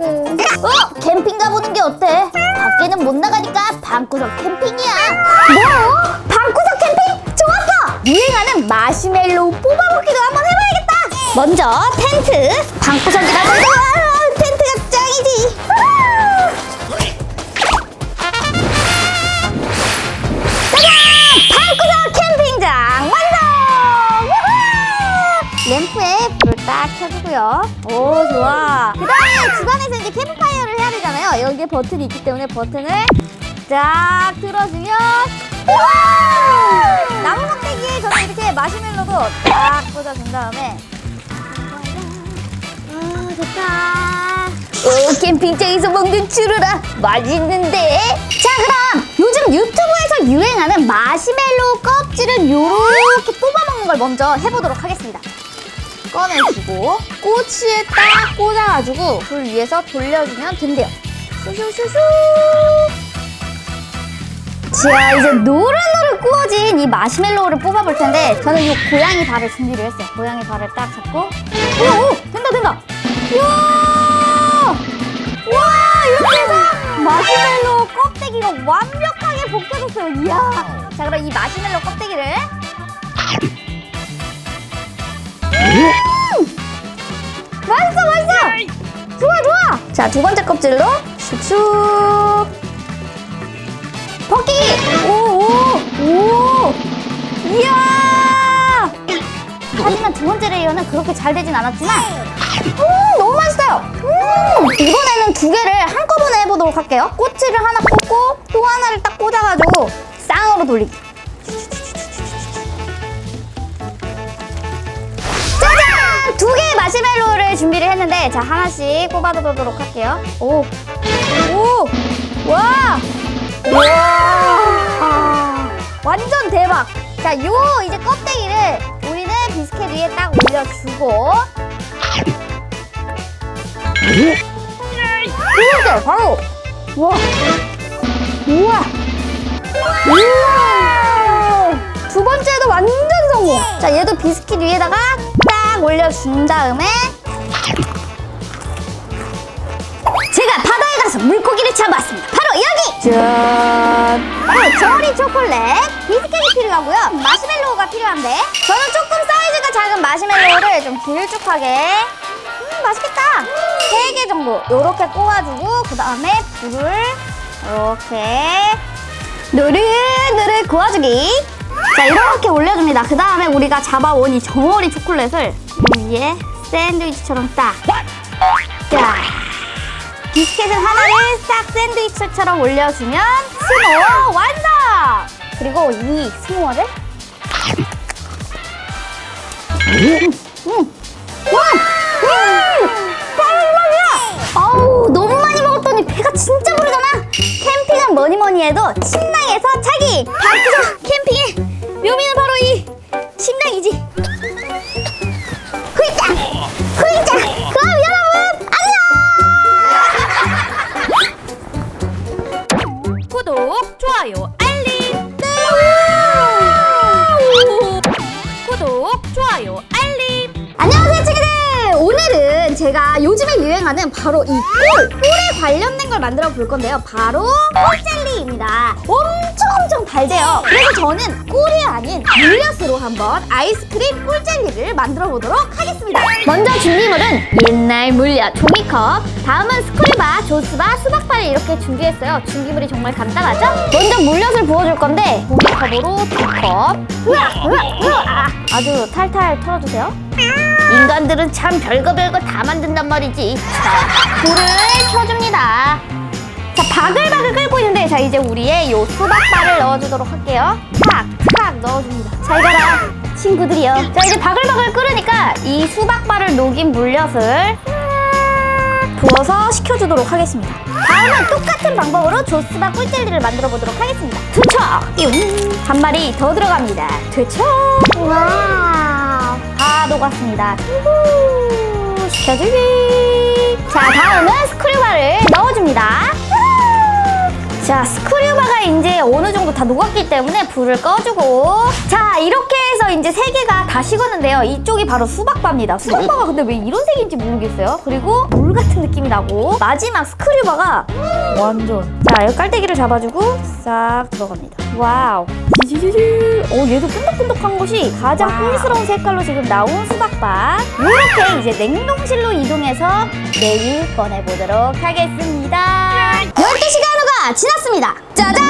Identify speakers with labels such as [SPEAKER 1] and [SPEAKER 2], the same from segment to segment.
[SPEAKER 1] 어? 캠핑 가보는 게 어때? 밖에는 못 나가니까 방구석 캠핑이야. 뭐? 방구석 캠핑? 좋았어! 유행하는 마시멜로우 뽑아먹기도 한번 해봐야겠다. 먼저 텐트. 아, 텐트가 짱이지. 아! 짜잔! 방구석 캠핑장 완성! 램프에 불을 딱 켜주고요. 여기에 버튼이 있기 때문에 버튼을 쫙 들어주면 우와! 나무 막대기에 저는 이렇게 마시멜로도 딱 꽂아준 다음에 아, 좋다. 오, 캠핑장에서 먹는 추루라 맛있는데? 자, 그럼 요즘 유튜브에서 유행하는 마시멜로우 껍질을 요렇게 뽑아먹는 걸 먼저 해보도록 하겠습니다. 꺼내주고 꼬치에 딱 꽂아가지고 불 위에서 돌려주면 된대요. 슈슈슈슈. 자, 이제 노릇노릇 구워진 이 마시멜로우를 뽑아볼 텐데 저는 이 고양이 발을 준비를 했어요. 고양이 발을 딱 잡고 오, 오 된다 된다. 우와! 와 이렇게 해서 마시멜로 껍데기가 완벽하게 벗겨졌어요. 이야. 자 그럼 이 마시멜로 껍데기를 음! 맛있어 맛있어. 좋아 좋아. 자 두 번째 껍질로 슉슉 벗기기. 오오오 이야. 하지만 두 번째 레이어는 그렇게 잘 되진 않았지만 음, 너무 맛있어요. 음, 이번에는 두 개를 한꺼번에 해보도록 할게요. 꼬치를 하나 꽂고 또 하나를 딱 꽂아가지고 쌍으로 돌리기. 짜잔! 두 개 했는데 자 하나씩 뽑아보도록 할게요. 오, 오, 와, 와, 아, 완전 대박. 자, 요 이제 껍데기를 우리는 비스켓 위에 딱 올려주고. 두 번째 바로! 우와! 우와! 우와! 두 번째도 완전 성공! 자 얘도 비스킷 위에다가 딱 올려준 다음에 가서 물고기를 잡았습니다. 바로 여기! 짠. 바로 저리 초콜릿 비스켓이 필요하고요. 마시멜로우가 필요한데. 저는 조금 사이즈가 작은 마시멜로우를 좀 길쭉하게. 음 맛있겠다. 세 개 정도 요렇게 꼬아주고 그 다음에 불을 이렇게 노릇노릇 구워주기. 자 이렇게 올려줍니다. 그 다음에 우리가 잡아온 이 정어리 초콜릿을 이 위에 샌드위치처럼 딱. 자, 비스켓을 하나를 싹 샌드위치처럼 올려주면 스모어 완성! 그리고 이 스모어를 음, 음, 음, 빨리빨리야! 아우 너무 많이 먹었더니 배가 진짜 부르잖아. 캠핑은 뭐니 뭐니 해도 침낭에서 자기. 밖에서 캠핑의 묘미는 바로 이 침낭이지.
[SPEAKER 2] 구
[SPEAKER 1] 유행하는 바로 이 꿀! 꿀에 관련된 걸 만들어 볼 건데요. 바로 꿀젤리입니다. 엄청 엄청 달대요. 그래서 저는 꿀이 아닌 물엿으로 한번 아이스크림 꿀젤리를 만들어 보도록 하겠습니다. 먼저 준비물은 옛날 물엿 종이컵 다음은 스크류바, 조스바, 수박바를 이렇게 준비했어요. 준비물이 정말 간단하죠? 먼저 물엿을 부어줄 건데 종이컵으로 으아, 으아. 아주 탈탈 털어주세요 인간들은 참 별거 별거 다 만든단 말이지. 자, 불을 켜줍니다. 자, 바글바글 끓고 있는데, 자, 이제 우리의 요 수박바를 넣어주도록 할게요. 탁, 탁 넣어줍니다. 잘 가라, 친구들이요. 자, 이제 바글바글 끓으니까 이 수박바를 녹인 물엿을 싹 부어서 식혀주도록 하겠습니다. 다음은 똑같은 방법으로 조스바 꿀젤리를 만들어 보도록 하겠습니다. 투척! 용! 한 마리 더 들어갑니다. 투척! 와! 다 녹았습니다. 식혀주기! 자, 다음은 스크류바를 넣어줍니다. 자, 스크류바가 이제 어느 정도 다 녹았기 때문에 불을 꺼주고. 자, 이렇게 해서 이제 세 개가 다 식었는데요. 이쪽이 바로 수박바입니다. 수박바가 근데 왜 이런 색인지 모르겠어요. 그리고 물 같은 느낌이 나고. 마지막 스크류바가 완전. 자, 여기 깔때기를 잡아주고 싹 들어갑니다. 와우. 지지지지. 어, 얘도 끈덕끈덕한 것이 가장 꿀스러운 색깔로 지금 나온 수박바. 이렇게 이제 냉동실로 이동해서 내일 꺼내보도록 하겠습니다. 12시간 후가 지났습니다. 짜잔!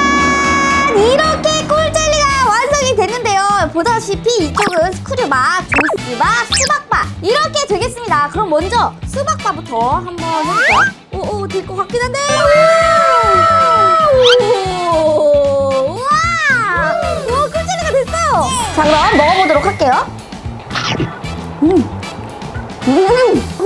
[SPEAKER 1] 이렇게 꿀젤리가 완성이 됐는데요. 보다시피 이쪽은 스크류바, 조스바, 수박바 이렇게 되겠습니다. 그럼 먼저 수박바부터 한번 해볼까요? 오오 될 것 같긴 한데. 오, 자 그럼 먹어보도록 할게요. 음, 음, 오.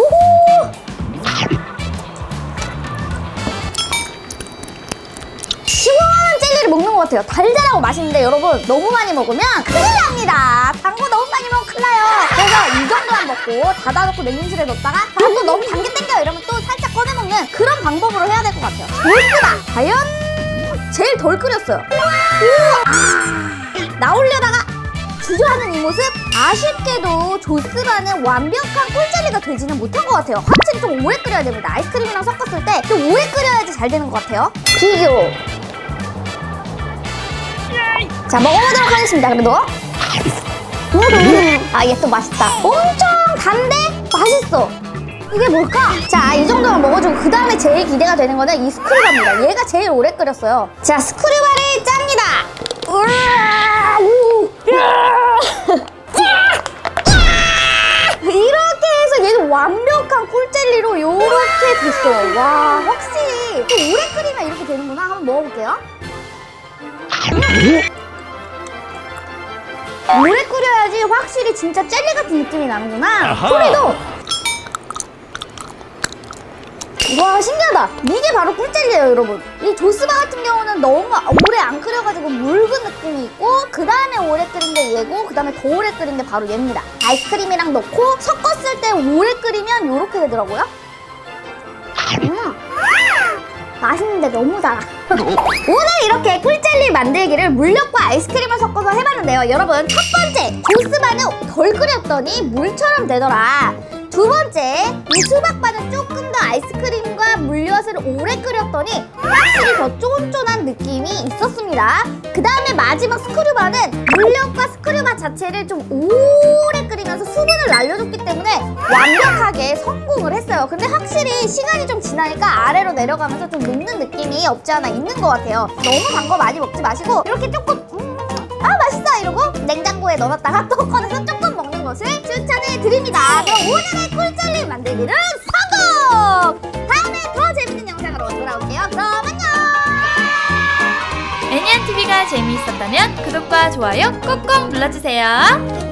[SPEAKER 1] 시원한 젤리를 먹는 것 같아요. 달달하고 맛있는데 여러분 너무 많이 먹으면 큰일 납니다. 단거 너무 많이 먹으면 큰일 나요. 그래서 이 정도만 먹고 닫아놓고 냉동실에 넣었다가 아, 또 너무 단게 땡겨 이러면 또 살짝 꺼내 먹는 그런 방법으로 해야 될 것 같아요. 조스바 과연 제일 덜 끓였어요. 우와. 아, 나오려다가 주저하는 이 모습 아쉽게도 조스바는 완벽한 꿀젤리가 되지는 못한 것 같아요. 확실히 좀 오래 끓여야 됩니다. 아이스크림이랑 섞었을 때 좀 오래 끓여야지 잘 되는 것 같아요. 비교. 자 먹어보도록 하겠습니다. 그래도 음, 아얘 또 맛있다. 엄청 단데 맛있어. 이게 뭘까? 자, 이 정도만 먹어주고 그 다음에 제일 기대가 되는 거는 이 스크류바입니다. 얘가 제일 오래 끓였어요. 자, 스크류바를 짭니다. 우와, 됐어요. 와, 확실히 또 오래 끓이면 이렇게 되는구나. 한번 먹어볼게요. 오래 끓여야지 확실히 진짜 젤리 같은 느낌이 나는구나. 소리도 와 신기하다 이게 바로 꿀젤리예요 여러분 이 조스바 같은 경우는 너무 오래 안 끓여가지고 묽은 느낌이 있고 그 다음에 오래 끓인 게 얘고 그 다음에 더 오래 끓인 게 바로 얘입니다 아이스크림이랑 넣고 섞었을 때 오래 끓이면 이렇게 되더라고요 음. 맛있는데 너무 달아. 오늘 이렇게 꿀젤리 만들기를 물엿과 아이스크림을 섞어서 해봤는데요. 여러분 첫 번째 조스바는 덜 끓였더니 물처럼 되더라. 두 번째 이 수박바는 조금 오래 끓였더니 확실히 더 쫀쫀한 느낌이 있었습니다 그 다음에 마지막 스크류바는 물엿과 스크류바 자체를 좀 오래 끓이면서 수분을 날려줬기 때문에 완벽하게 성공을 했어요 근데 확실히 시간이 좀 지나니까 아래로 내려가면서 좀 녹는 느낌이 없지 않아 있는 것 같아요 너무 단 거 많이 먹지 마시고 이렇게 조금 음, 아 맛있어 이러고 냉장고에 넣어놨다가 또 꺼내서 조금 먹는 것을 추천해 드립니다. 그럼 오늘의 꿀젤리 만들기는 성공!
[SPEAKER 2] 재미있었다면 구독과 좋아요 꾹꾹 눌러주세요.